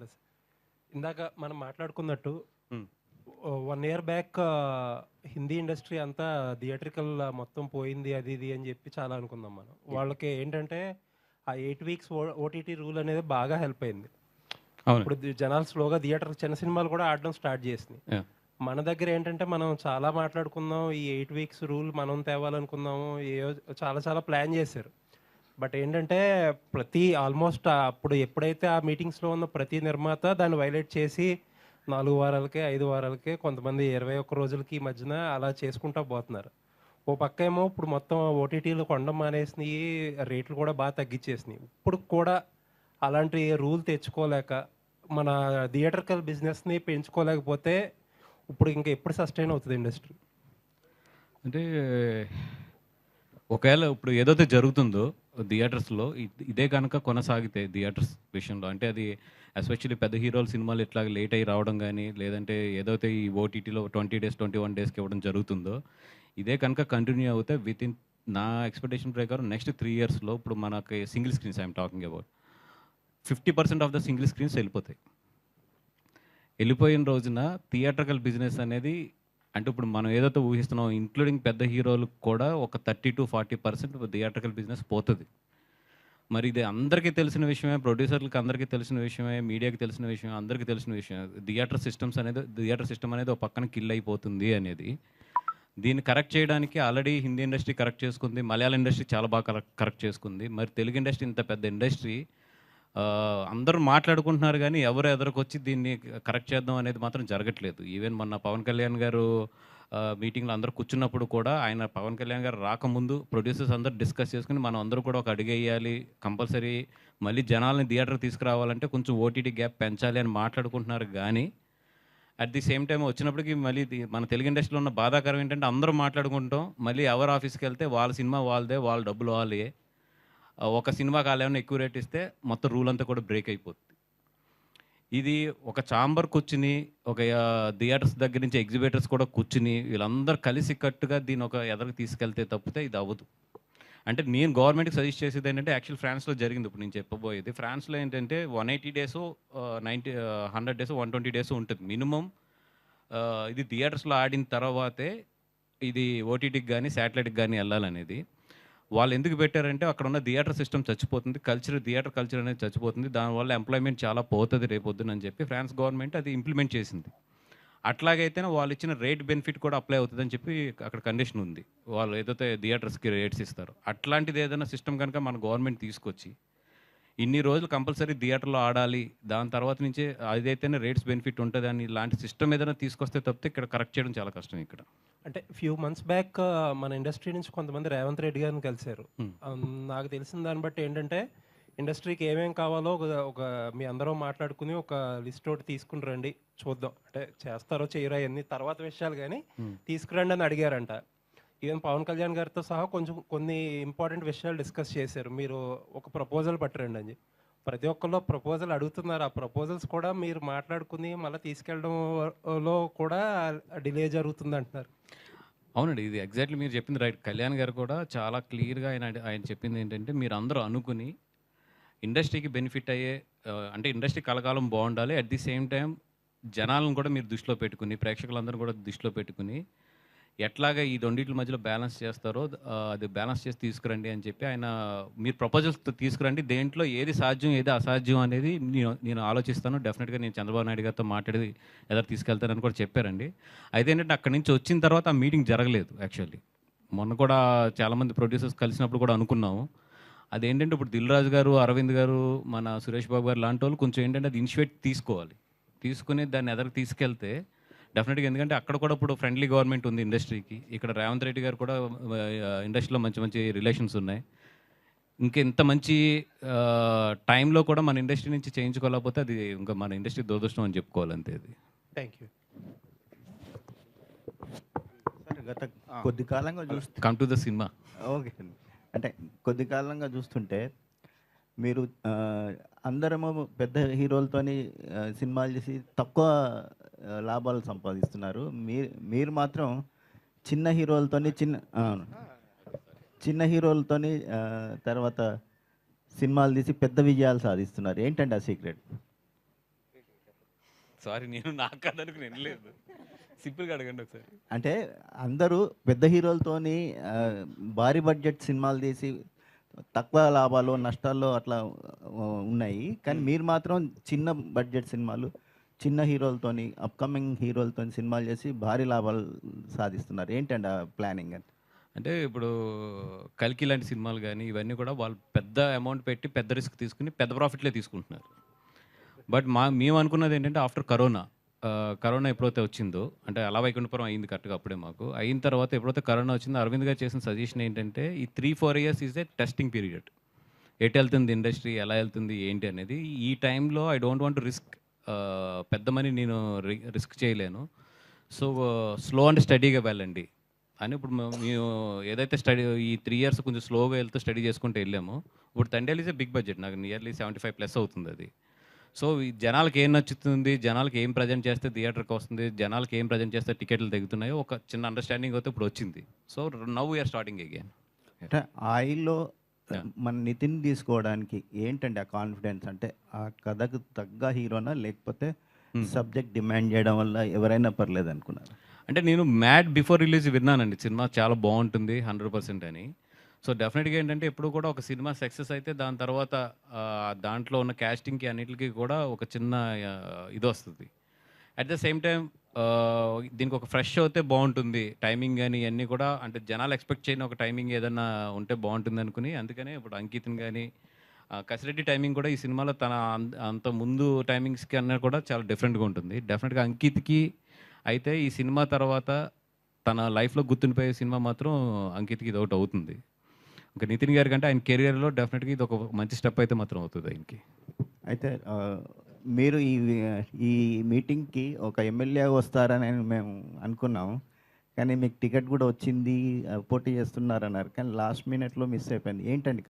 Plus ఇందాక మనం మాట్లాడుకున్నట్టు Hmm. One year back Hindi industry అంతా థియేట్రికల్ మొత్తం పోయింది అది ఇది అని చెప్పి చాలా అనుకుందాం మనం. వాళ్ళకి ఏంటంటే ఆ ఎయిట్ వీక్స్ ఓటీటీ రూల్ అనేది బాగా హెల్ప్ అయింది. ఇప్పుడు జనాలు స్లోగా థియేటర్ చిన్న సినిమాలు కూడా ఆడడం స్టార్ట్ చేసినాయి. మన దగ్గర ఏంటంటే మనం చాలా మాట్లాడుకుందాం ఈ ఎయిట్ వీక్స్ రూల్ మనం తేవాలనుకుందాము ఏ చాలా చాలా ప్లాన్ చేశారు. బట్ ఏంటంటే ప్రతి ఆల్మోస్ట్ అప్పుడు ఎప్పుడైతే ఆ మీటింగ్స్లో ఉన్న ప్రతి నిర్మాత దాన్ని వైలేట్ చేసి నాలుగు వారాలకే ఐదు వారాలకే కొంతమంది ఇరవై ఒక్క రోజులకి ఈ మధ్యన అలా చేసుకుంటా పోతున్నారు. ఓ పక్క ఏమో ఇప్పుడు మొత్తం ఓటీటీలు కొండ మానేసినాయి రేట్లు కూడా బాగా తగ్గించేసినాయి ఇప్పుడు కూడా అలాంటి రూల్ తెచ్చుకోలేక మన థియేటర్కల్ బిజినెస్ని పెంచుకోలేకపోతే ఇప్పుడు ఇంకా ఎప్పుడు సస్టైన్ అవుతుంది ఇండస్ట్రీ? అంటే ఒకవేళ ఇప్పుడు ఏదైతే జరుగుతుందో థియేటర్స్లో ఇదే కనుక కొనసాగితే థియేటర్స్ విషయంలో అంటే అది ఎస్పెషల్లీ పెద్ద హీరోల సినిమాలు ఇట్లా లేట్ అయ్యి రావడం కానీ లేదంటే ఏదైతే ఈ ఓటీటీలో ట్వంటీ డేస్ ట్వంటీ వన్ డేస్కి ఇవ్వడం జరుగుతుందో ఇదే కనుక కంటిన్యూ అవుతే విత్ ఇన్ నా ఎక్స్పెక్టేషన్ ప్రకారం నెక్స్ట్ త్రీ ఇయర్స్లో ఇప్పుడు మనకి single screens I'm talking about fifty percent of the single screens వెళ్ళిపోతాయి. వెళ్ళిపోయిన రోజున థియేటర్కల్ బిజినెస్ అనేది అంటే ఇప్పుడు మనం ఏదైతే ఊహిస్తున్నాం ఇంక్లూడింగ్ పెద్ద హీరోలకు కూడా ఒక thirty to forty percent theatrical business పోతుంది. మరి ఇది అందరికీ తెలిసిన విషయమే ప్రొడ్యూసర్లకు అందరికీ తెలిసిన విషయమే మీడియాకి తెలిసిన విషయం అందరికీ తెలిసిన విషయం థియేటర్ సిస్టమ్స్ అనేది థియేటర్ సిస్టమ్ అనేది ఒక పక్కన కిల్ అయిపోతుంది అనేది. దీన్ని కరెక్ట్ చేయడానికి ఆల్రెడీ హిందీ ఇండస్ట్రీ కరెక్ట్ చేసుకుంది మలయాళ ఇండస్ట్రీ చాలా బాగా కరెక్ట్ కరెక్ట్ చేసుకుంది. మరి తెలుగు ఇండస్ట్రీ ఇంత పెద్ద ఇండస్ట్రీ అందరూ మాట్లాడుకుంటున్నారు కానీ ఎవరు ఎదురుకొచ్చి దీన్ని కరెక్ట్ చేద్దాం అనేది మాత్రం జరగట్లేదు. ఈవెన్ మొన్న పవన్ కళ్యాణ్ గారు మీటింగ్లో అందరూ కూర్చున్నప్పుడు కూడా ఆయన పవన్ కళ్యాణ్ గారు రాకముందు ప్రొడ్యూసర్స్ అందరూ డిస్కస్ చేసుకుని మనం అందరూ కూడా ఒక అడిగేయాలి కంపల్సరీ మళ్ళీ జనాల్ని థియేటర్ తీసుకురావాలంటే కొంచెం ఓటీటీ గ్యాప్ పెంచాలి అని మాట్లాడుకుంటున్నారు కానీ అట్ ది సేమ్ టైం వచ్చినప్పటికీ మళ్ళీ మన తెలుగు ఇండస్ట్రీలో ఉన్న బాధాకరం ఏంటంటే అందరూ మాట్లాడుకుంటాం మళ్ళీ ఎవరు ఆఫీస్కి వెళ్తే వాళ్ళ సినిమా వాళ్ళదే వాళ్ళ డబ్బులు వాళ్ళే ఒక సినిమాకి వాళ్ళు ఏమైనా ఎక్కువ రేట్ ఇస్తే మొత్తం రూల్ అంతా కూడా బ్రేక్ అయిపోతుంది ఇది ఒక చాంబర్ కూర్చుని ఒక థియేటర్స్ దగ్గర నుంచి ఎగ్జిబిటర్స్ కూడా కూర్చుని వీళ్ళందరూ కలిసి కట్టుగా దీని ఒక ఎదరికి తీసుకెళ్తే తప్పితే ఇది అవ్వదు. అంటే నేను గవర్నమెంట్కి సజెస్ట్ చేసేది ఏంటంటే యాక్చువల్ ఫ్రాన్స్లో జరిగింది ఇప్పుడు నేను చెప్పబోయేది. ఫ్రాన్స్లో ఏంటంటే one eighty days ninety hundred days one twenty days ఉంటుంది మినిమం. ఇది థియేటర్స్లో ఆడిన తర్వాతే ఇది ఓటీటీకి కానీ శాటిలైట్కి కానీ వెళ్ళాలనేది. వాళ్ళు ఎందుకు పెట్టారంటే అక్కడ ఉన్న థియేటర్ సిస్టమ్ చచ్చిపోతుంది కల్చర్ థియేటర్ కల్చర్ అనేది చచ్చిపోతుంది. దానివల్ల ఎంప్లాయ్మెంట్ చాలా పోతుంది రేపొద్దునని చెప్పి ఫ్రాన్స్ గవర్నమెంట్ అది ఇంప్లిమెంట్ చేసింది. అట్లాగైతేనే వాళ్ళు ఇచ్చిన రేట్ బెనిఫిట్ కూడా అప్లై అవుతుందని చెప్పి అక్కడ కండిషన్ ఉంది. వాళ్ళు ఏదైతే థియేటర్స్కి రేట్స్ ఇస్తారు. అట్లాంటిది ఏదైనా సిస్టమ్ కనుక మన గవర్నమెంట్ తీసుకొచ్చి ఇన్ని రోజులు కంపల్సరీ థియేటర్లో ఆడాలి. దాని తర్వాత నుంచే అదైతేనే రేట్స్ బెనిఫిట్ ఉంటుంది అని ఇలాంటి సిస్టమ్ ఏదైనా తీసుకొస్తే తప్పితే ఇక్కడ కరెక్ట్ చేయడం చాలా కష్టం ఇక్కడ. అంటే ఫ్యూ మంత్స్ బ్యాక్ మన ఇండస్ట్రీ నుంచి కొంతమంది రేవంత్ రెడ్డి గారిని కలిశారు. నాకు తెలిసిన దాన్ని బట్టి ఏంటంటే ఇండస్ట్రీకి ఏమేం కావాలో ఒక ఒక మీ అందరూ మాట్లాడుకుని ఒక లిస్ట్ ఒకటి తీసుకుని రండి చూద్దాం. అంటే చేస్తారో చేయరో అవన్నీ తర్వాత విషయాలు కానీ. తీసుకురండి అని అడిగారంట. ఈవెన్ పవన్ కళ్యాణ్ గారితో సహా కొంచెం కొన్ని ఇంపార్టెంట్ విషయాలు డిస్కస్ చేశారు. మీరు ఒక ప్రపోజల్ పట్టరండి అని ప్రతి ఒక్కళ్ళు ప్రపోజల్ అడుగుతున్నారు. ఆ ప్రపోజల్స్ కూడా మీరు మాట్లాడుకుని మళ్ళీ తీసుకెళ్ళడంలో కూడా డిలే జరుగుతుంది అంటున్నారు అవునండి. ఇది ఎగ్జాక్ట్లీ మీరు చెప్పింది రైట్. కళ్యాణ్ గారు కూడా చాలా క్లియర్గా ఆయన ఆయన చెప్పింది ఏంటంటే మీరు అందరూ అనుకుని ఇండస్ట్రీకి బెనిఫిట్ అయ్యే అంటే ఇండస్ట్రీ కలకాలం బాగుండాలి. అట్ ది సేమ్ టైం జనాలను కూడా మీరు దృష్టిలో పెట్టుకుని ప్రేక్షకులందరూ కూడా దృష్టిలో పెట్టుకుని ఎట్లాగా ఈ రెండింటి మధ్యలో బ్యాలెన్స్ చేస్తారో అది బ్యాలెన్స్ చేసి తీసుకురండి అని చెప్పి ఆయన మీరు ప్రపోజల్స్ తీసుకురండి. దేంట్లో ఏది సాధ్యం ఏది అసాధ్యం అనేది నేను నేను ఆలోచిస్తాను. డెఫినెట్గా నేను చంద్రబాబు నాయుడు గారితో మాట్లాడి ఎదురు తీసుకెళ్తానని కూడా చెప్పారండి. అయితే ఏంటంటే అక్కడి నుంచి వచ్చిన తర్వాత ఆ మీటింగ్ జరగలేదు యాక్చువల్లీ. మొన్న కూడా చాలామంది ప్రొడ్యూసర్స్ కలిసినప్పుడు కూడా అనుకున్నాము. అదేంటంటే ఇప్పుడు దిల్ రాజు గారు అరవింద్ గారు మన సురేష్ బాబు గారు లాంటి వాళ్ళు కొంచెం ఏంటంటే అది ఇనిషియేట్ తీసుకోవాలి. తీసుకుని దాన్ని ఎదరికి తీసుకెళ్తే డెఫినెట్గా ఎందుకంటే అక్కడ కూడా ఇప్పుడు ఫ్రెండ్లీ గవర్నమెంట్ ఉంది ఇండస్ట్రీకి ఇక్కడ రేవంత్ రెడ్డి గారు కూడా ఇండస్ట్రీలో మంచి మంచి రిలేషన్స్ ఉన్నాయి. ఇంకా ఇంత మంచి టైంలో కూడా మన ఇండస్ట్రీ నుంచి చేయించుకోలేకపోతే అది ఇంకా మన ఇండస్ట్రీ దురదృష్టం అని చెప్పుకోవాలి అంతే అది. థ్యాంక్ యూ గత కొద్ది కాలంగా చూస్తే come to the cinema okay. అంటే కొద్ది కాలంగా చూస్తుంటే మీరు అందరము పెద్ద హీరోలతోని సినిమాలు చేసి తక్కువ లాభాలు సంపాదిస్తున్నారు. మీరు మీరు మాత్రం చిన్న హీరోలతోని చిన్న. చిన్న హీరోలతోని తర్వాత సినిమాలు తీసి పెద్ద విజయాలు సాధిస్తున్నారు. ఏంటండి ఆ సీక్రెట్? సారీ నేను నాకు వినలేదు. సింపుల్గా అడగండి ఒకసారి. అంటే అందరూ పెద్ద హీరోలతోని ఆ, భారీ బడ్జెట్ సినిమాలు తీసి తక్కువ లాభాలు నష్టాల్లో అట్లా ఉన్నాయి. కానీ మీరు మాత్రం చిన్న బడ్జెట్ సినిమాలు చిన్న హీరోలతోని అప్కమింగ్ హీరోలతో సినిమాలు చేసి భారీ లాభాలు సాధిస్తున్నారు. ఏంటండి ఆ ప్లానింగ్ అంటే? అంటే ఇప్పుడు కల్కి లాంటి సినిమాలు కానీ ఇవన్నీ కూడా వాళ్ళు పెద్ద అమౌంట్ పెట్టి పెద్ద రిస్క్ తీసుకుని పెద్ద ప్రాఫిట్లే తీసుకుంటున్నారు. బట్ మా మేము అనుకున్నది ఏంటంటే ఆఫ్టర్ కరోనా. కరోనా ఎప్పుడైతే వచ్చిందో అంటే అలా వైకుంఠపురం అయింది కరెక్ట్గా అప్పుడే మాకు. అయిన తర్వాత ఎప్పుడైతే కరోనా వచ్చిందో అరవింద్ గారు చేసిన సజెషన్ ఏంటంటే ఈ three four years is a testing period ఎటు వెళ్తుంది ఇండస్ట్రీ ఎలా వెళ్తుంది ఏంటి అనేది. ఈ టైంలో ఐ డోంట్ వాంట్ రిస్క్ పెద్ద మనీ నేను రిస్క్ చేయలేను. సో స్లో అండ్ స్టడీగా వెళ్ళండి అని ఇప్పుడు మేము ఏదైతే స్టడీ ఈ త్రీ ఇయర్స్ కొంచెం స్లోగా వెళ్తూ స్టడీ చేసుకుంటూ వెళ్ళాము ఇప్పుడు Thandel is a big budget నాకు నియర్లీ సెవెంటీ ఫైవ్ ప్లస్ అవుతుంది అది. సో ఈ జనాలకి ఏం నచ్చుతుంది? జనాలకి ఏం ప్రజెంట్ చేస్తే థియేటర్కి వస్తుంది? జనాలకి ఏం ప్రజెంట్ చేస్తే టికెట్లు తగ్గుతున్నాయో ఒక చిన్న అండర్స్టాండింగ్ అయితే ఇప్పుడు వచ్చింది. So now we're starting again అంటే ఆయిల్లో. మన నితిన్ తీసుకోవడానికి ఏంటండి ఆ కాన్ఫిడెన్స్ అంటే ఆ కథకు తగ్గ హీరోనా లేకపోతే సబ్జెక్ట్ డిమాండ్ చేయడం వల్ల ఎవరైనా పర్లేదు అనుకున్నారు? అంటే నేను మ్యాడ్ బిఫోర్ రిలీజ్ విన్నానండి. సినిమా చాలా బాగుంటుంది హండ్రెడ్ పర్సెంట్ అని. సో డెఫినెట్గా ఏంటంటే ఎప్పుడు కూడా ఒక సినిమా సక్సెస్ అయితే దాని తర్వాత దాంట్లో ఉన్న క్యాస్టింగ్కి అన్నిటికి కూడా ఒక చిన్న ఇది వస్తుంది. అట్ ద సేమ్ టైం దీనికి ఒక ఫ్రెష్ అయితే బాగుంటుంది. టైమింగ్ కానీ ఇవన్నీ కూడా అంటే జనాలు ఎక్స్పెక్ట్ చేయని ఒక టైమింగ్ ఏదన్నా ఉంటే బాగుంటుంది అనుకుని అందుకనే ఇప్పుడు అంకితం కానీ కసిరెడ్డి టైమింగ్ కూడా ఈ సినిమాలో తన అంత ముందు టైమింగ్స్కి అన్న కూడా చాలా డిఫరెంట్గా ఉంటుంది. డెఫినెట్గా అంకిత్కి అయితే ఈ సినిమా తర్వాత తన లైఫ్లో గుర్తుండిపోయే సినిమా మాత్రం అంకిత్కి ఇది ఒకటి అవుతుంది. ఇంకా నితిన్ గారి కంటే ఆయన కెరియర్లో డెఫినెట్గా ఇది ఒక మంచి స్టెప్ అయితే మాత్రం అవుతుంది ఆయనకి. అయితే మీరు ఈ ఈ మీటింగ్కి ఒక ఎమ్మెల్యే వస్తారని మేము అనుకున్నాము. కానీ మీకు టికెట్ కూడా వచ్చింది పోటీ చేస్తున్నారన్నారు. కానీ లాస్ట్ మినిట్లో మిస్ అయిపోయింది. ఏంటండి